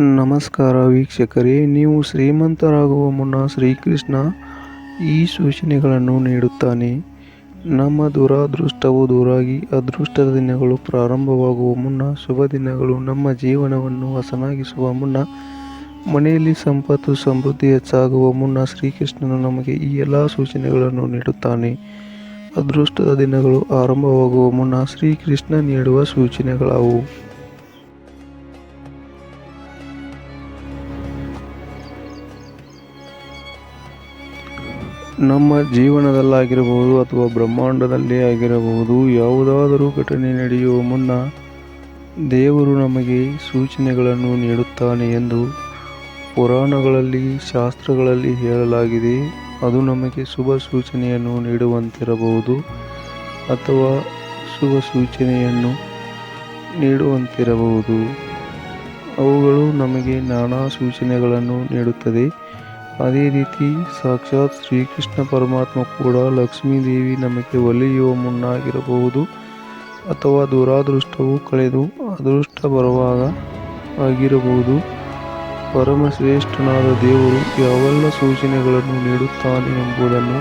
ನಮಸ್ಕಾರ ವೀಕ್ಷಕರೇ, ನೀವು ಶ್ರೀಮಂತರಾಗುವ ಮುನ್ನ ಶ್ರೀಕೃಷ್ಣ ಈ ಸೂಚನೆಗಳನ್ನು ನೀಡುತ್ತಾನೆ. ನಮ್ಮ ದುರಾದೃಷ್ಟವು ದೂರಾಗಿ ಅದೃಷ್ಟದ ದಿನಗಳು ಪ್ರಾರಂಭವಾಗುವ ಮುನ್ನ, ಶುಭ ದಿನಗಳು. ನಮ್ಮ ಜೀವನವನ್ನು ಹಸನಾಗಿಸುವ ಮುನ್ನ, ಮನೆಯಲ್ಲಿ ಸಂಪತ್ತು, ಸಮೃದ್ಧಿ ಹೆಚ್ಚಾಗುವ ಮುನ್ನ ಶ್ರೀಕೃಷ್ಣನು ನಮಗೆ ಈ ಎಲ್ಲ ಸೂಚನೆಗಳನ್ನು ನೀಡುತ್ತಾನೆ. ಅದೃಷ್ಟದ ದಿನಗಳು ಆರಂಭವಾಗುವ ಮುನ್ನ ಶ್ರೀಕೃಷ್ಣ ನೀಡುವ ಸೂಚನೆಗಳಾವು. ನಮ್ಮ ಜೀವನದಲ್ಲಾಗಿರಬಹುದು ಅಥವಾ ಬ್ರಹ್ಮಾಂಡದಲ್ಲಿ ಆಗಿರಬಹುದು, ಯಾವುದಾದರೂ ಘಟನೆ ನಡೆಯುವ ಮುನ್ನ ದೇವರು ನಮಗೆ ಸೂಚನೆಗಳನ್ನು ನೀಡುತ್ತಾನೆ ಎಂದು ಪುರಾಣಗಳಲ್ಲಿ, ಶಾಸ್ತ್ರಗಳಲ್ಲಿ ಹೇಳಲಾಗಿದೆ. ಅದು ನಮಗೆ ಶುಭ ಸೂಚನೆಯನ್ನು ನೀಡುವಂತಿರಬಹುದು ಅಥವಾ ಶುಭ ಸೂಚನೆಯನ್ನು ನೀಡುವಂತಿರಬಹುದು. ಅವುಗಳು ನಮಗೆ ನಾನಾ ಸೂಚನೆಗಳನ್ನು ನೀಡುತ್ತದೆ. ಅದೇ ರೀತಿ ಸಾಕ್ಷಾತ್ ಶ್ರೀಕೃಷ್ಣ ಪರಮಾತ್ಮ ಕೂಡ ಲಕ್ಷ್ಮೀದೇವಿ ನಮಗೆ ಒಲಿಯುವ ಮುನ್ನಾಗಿರಬಹುದು ಅಥವಾ ದುರಾದೃಷ್ಟವು ಕಳೆದು ಅದೃಷ್ಟ ಬರುವಾಗ ಆಗಿರಬಹುದು. ಪರಮಶ್ರೇಷ್ಠನಾದ ದೇವರು ಯಾವೆಲ್ಲ ಸೂಚನೆಗಳನ್ನು ನೀಡುತ್ತಾನೆ ಎಂಬುದನ್ನು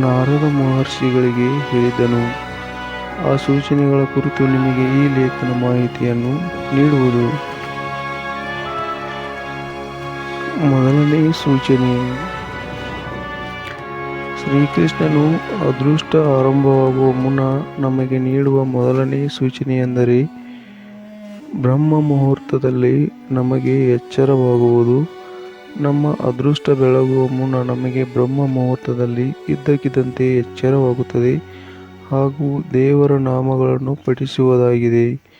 ನಾರದ ಮಹರ್ಷಿಗಳಿಗೆ ಹೇಳಿದನು. ಆ ಸೂಚನೆಗಳ ಕುರಿತು ನಿಮಗೆ ಈ ಲೇಖನ ಮಾಹಿತಿಯನ್ನು ನೀಡುವುದು ಮೊದಲನೇ ಸೂಚನೆ. ಶ್ರೀಕೃಷ್ಣನು ಅದೃಷ್ಟ ಆರಂಭವಾಗುವ ಮುನ್ನ ನಮಗೆ ನೀಡುವ ಮೊದಲನೇ ಸೂಚನೆಯೆಂದರೆ ಬ್ರಹ್ಮ ಮುಹೂರ್ತದಲ್ಲಿ ನಮಗೆ ಎಚ್ಚರವಾಗುವುದು. ನಮ್ಮ ಅದೃಷ್ಟ ಬೆಳಗುವ ಮುನ್ನ ನಮಗೆ ಬ್ರಹ್ಮ ಮುಹೂರ್ತದಲ್ಲಿ ಇದ್ದಕ್ಕಿದ್ದಂತೆ ಎಚ್ಚರವಾಗುತ್ತದೆ ಹಾಗೂ ದೇವರ ನಾಮಗಳನ್ನು ಪಠಿಸುವುದಾಗಿದೆ.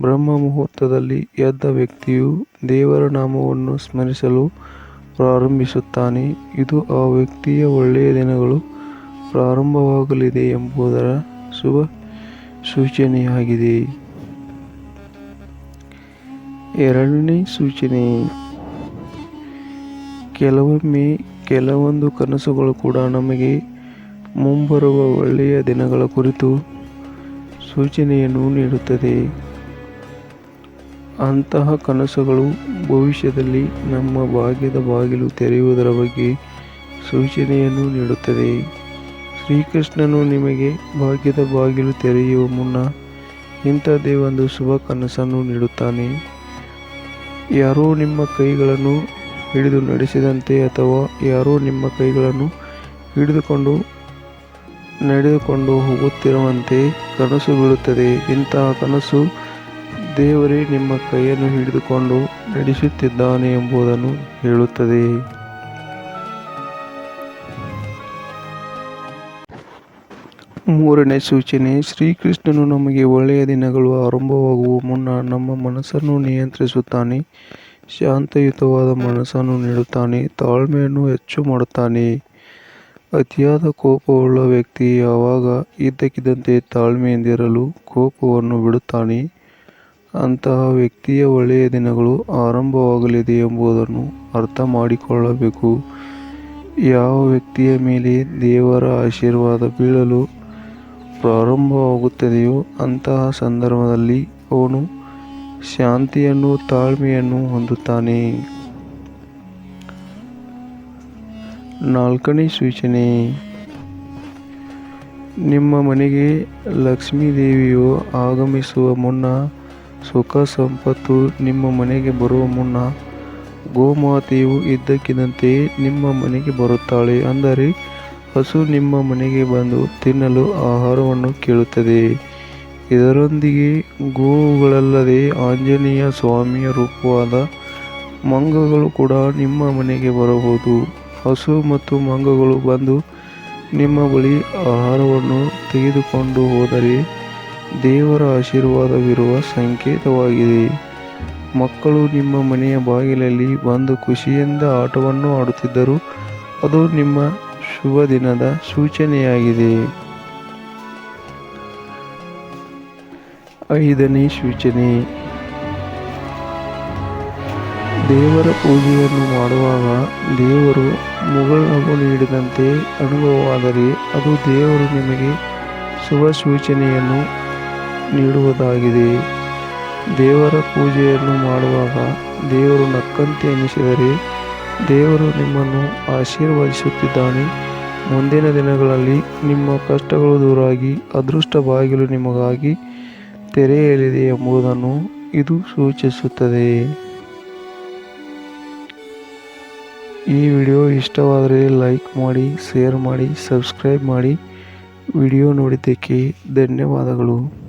ಬ್ರಹ್ಮ ಮುಹೂರ್ತದಲ್ಲಿ ಎದ್ದ ವ್ಯಕ್ತಿಯು ದೇವರ ನಾಮವನ್ನು ಸ್ಮರಿಸಲು ಪ್ರಾರಂಭಿಸುತ್ತಾನೆ. ಇದು ಆ ವ್ಯಕ್ತಿಯ ಒಳ್ಳೆಯ ದಿನಗಳು ಪ್ರಾರಂಭವಾಗಲಿದೆ ಎಂಬುದರ ಶುಭ ಸೂಚನೆಯಾಗಿದೆ. ಎರಡನೇ ಸೂಚನೆ, ಕೆಲವೊಮ್ಮೆ ಕೆಲವೊಂದು ಕನಸುಗಳು ಕೂಡ ನಮಗೆ ಮುಂಬರುವ ಒಳ್ಳೆಯ ದಿನಗಳ ಕುರಿತು ಸೂಚನೆಯನ್ನು ನೀಡುತ್ತದೆ. ಅಂತಹ ಕನಸುಗಳು ಭವಿಷ್ಯದಲ್ಲಿ ನಮ್ಮ ಭಾಗ್ಯದ ಬಾಗಿಲು ತೆರೆಯುವುದರ ಬಗ್ಗೆ ಸೂಚನೆಯನ್ನು ನೀಡುತ್ತದೆ. ಶ್ರೀಕೃಷ್ಣನು ನಿಮಗೆ ಭಾಗ್ಯದ ಬಾಗಿಲು ತೆರೆಯುವ ಮುನ್ನ ಇಂಥದ್ದೇ ಒಂದು ಶುಭ ಕನಸನ್ನು ನೀಡುತ್ತಾನೆ. ಯಾರೋ ನಿಮ್ಮ ಕೈಗಳನ್ನು ಹಿಡಿದು ನಡೆಸಿದಂತೆ ಅಥವಾ ಯಾರೋ ನಿಮ್ಮ ಕೈಗಳನ್ನು ಹಿಡಿದುಕೊಂಡು ನಡೆದುಕೊಂಡು ಹೋಗುತ್ತಿರುವಂತೆ ಕನಸು ಬೀಳುತ್ತದೆ. ಇಂತಹ ಕನಸು ದೇವರೇ, ನಿಮ್ಮ ಕೈಯನ್ನು ಹಿಡಿದುಕೊಂಡು ನಡೆಸುತ್ತಿದ್ದಾನೆ ಎಂಬುದನ್ನು ಹೇಳುತ್ತದೆ. ಮೂರನೇ ಸೂಚನೆ, ಶ್ರೀಕೃಷ್ಣನು ನಮಗೆ ಒಳ್ಳೆಯ ದಿನಗಳು ಆರಂಭವಾಗುವ ಮುನ್ನ ನಮ್ಮ ಮನಸ್ಸನ್ನು ನಿಯಂತ್ರಿಸುತ್ತಾನೆ, ಶಾಂತಯುತವಾದ ಮನಸ್ಸನ್ನು ನೀಡುತ್ತಾನೆ, ತಾಳ್ಮೆಯನ್ನು ಹೆಚ್ಚು ಮಾಡುತ್ತಾನೆ. ಅತಿಯಾದ ಕೋಪವುಳ್ಳ ವ್ಯಕ್ತಿ ಯಾವಾಗ ಇದ್ದಕ್ಕಿದ್ದಂತೆ ತಾಳ್ಮೆಯಿಂದಿರಲು ಕೋಪವನ್ನು ಬಿಡುತ್ತಾನೆ. ಅಂತಹ ವ್ಯಕ್ತಿಯ ಒಳ್ಳೆಯ ದಿನಗಳು ಆರಂಭವಾಗಲಿದೆ ಎಂಬುದನ್ನು ಅರ್ಥ ಮಾಡಿಕೊಳ್ಳಬೇಕು ಯಾವ ವ್ಯಕ್ತಿಯ ಮೇಲೆ ದೇವರ ಆಶೀರ್ವಾದ ಬೀಳಲು ಪ್ರಾರಂಭವಾಗುತ್ತದೆಯೋ ಅಂತಹ ಸಂದರ್ಭದಲ್ಲಿ ಅವನು ಶಾಂತಿಯನ್ನು ತಾಳ್ಮೆಯನ್ನು ಹೊಂದುತ್ತಾನೆ. ನಾಲ್ಕನೇ ಸೂಚನೆ. ನಿಮ್ಮ ಮನೆಗೆ ಲಕ್ಷ್ಮೀ ದೇವಿಯು ಆಗಮಿಸುವ ಮುನ್ನ ಸುಖ ಸಂಪತ್ತು ನಿಮ್ಮ ಮನೆಗೆ ಬರುವ ಮುನ್ನ ಗೋಮಾತೆಯು ಇದ್ದಕ್ಕಿದ್ದಂತೆ ನಿಮ್ಮ ಮನೆಗೆ ಬರುತ್ತಾಳೆ. ಅಂದರೆ ಹಸು ನಿಮ್ಮ ಮನೆಗೆ ಬಂದು ತಿನ್ನಲು ಆಹಾರವನ್ನು ಕೇಳುತ್ತದೆ. ಇದರೊಂದಿಗೆ ಗೋವುಗಳಲ್ಲದೆ ಆಂಜನೇಯ ಸ್ವಾಮಿಯ ರೂಪವಾದ ಮಂಗಗಳು ಕೂಡ ನಿಮ್ಮ ಮನೆಗೆ ಬರಬಹುದು. ಹಸು ಮತ್ತು ಮಂಗಗಳು ಬಂದು ನಿಮ್ಮ ಬಳಿ ಆಹಾರವನ್ನು ತೆಗೆದುಕೊಂಡು ಹೋದರೆ ದೇವರ ಆಶೀರ್ವಾದವಿರುವ ಸಂಕೇತವಾಗಿದೆ. ಮಕ್ಕಳು ನಿಮ್ಮ ಮನೆಯ ಬಾಗಿಲಲ್ಲಿ ಬಂದು ಖುಷಿಯಿಂದ ಆಟವನ್ನು ಆಡುತ್ತಿದ್ದರು. ಅದು ನಿಮ್ಮ ಶುಭ ದಿನದ ಸೂಚನೆಯಾಗಿದೆ. ಐದನೇ ಸೂಚನೆ. ದೇವರ ಪೂಜೆಯನ್ನು ಮಾಡುವಾಗ ದೇವರು ಮುಗಳನ್ನು ನೀಡಿದಂತೆ ಅನುಭವವಾದರೆ ಅದು ದೇವರು ನಿಮಗೆ ಶುಭ ಸೂಚನೆಯನ್ನು ನೀಡುವುದಾಗಿದೆ. ದೇವರ ಪೂಜೆಯನ್ನು ಮಾಡುವಾಗ ದೇವರು ನಕ್ಕಂತೆ ಎನಿಸಿದರೆ ದೇವರು ನಿಮ್ಮನ್ನು ಆಶೀರ್ವದಿಸುತ್ತಿದ್ದಾನೆ. ಮುಂದಿನ ದಿನಗಳಲ್ಲಿ ನಿಮ್ಮ ಕಷ್ಟಗಳು ದೂರಾಗಿ ಅದೃಷ್ಟ ಬಾಗಿಲು ನಿಮಗಾಗಿ ತೆರೆಯಲಿದೆ ಎಂಬುದನ್ನು ಇದು ಸೂಚಿಸುತ್ತದೆ. ಈ ವಿಡಿಯೋ ಇಷ್ಟವಾದರೆ ಲೈಕ್ ಮಾಡಿ, ಶೇರ್ ಮಾಡಿ, ಸಬ್ಸ್ಕ್ರೈಬ್ ಮಾಡಿ. ವಿಡಿಯೋ ನೋಡಿದ್ದಕ್ಕೆ ಧನ್ಯವಾದಗಳು.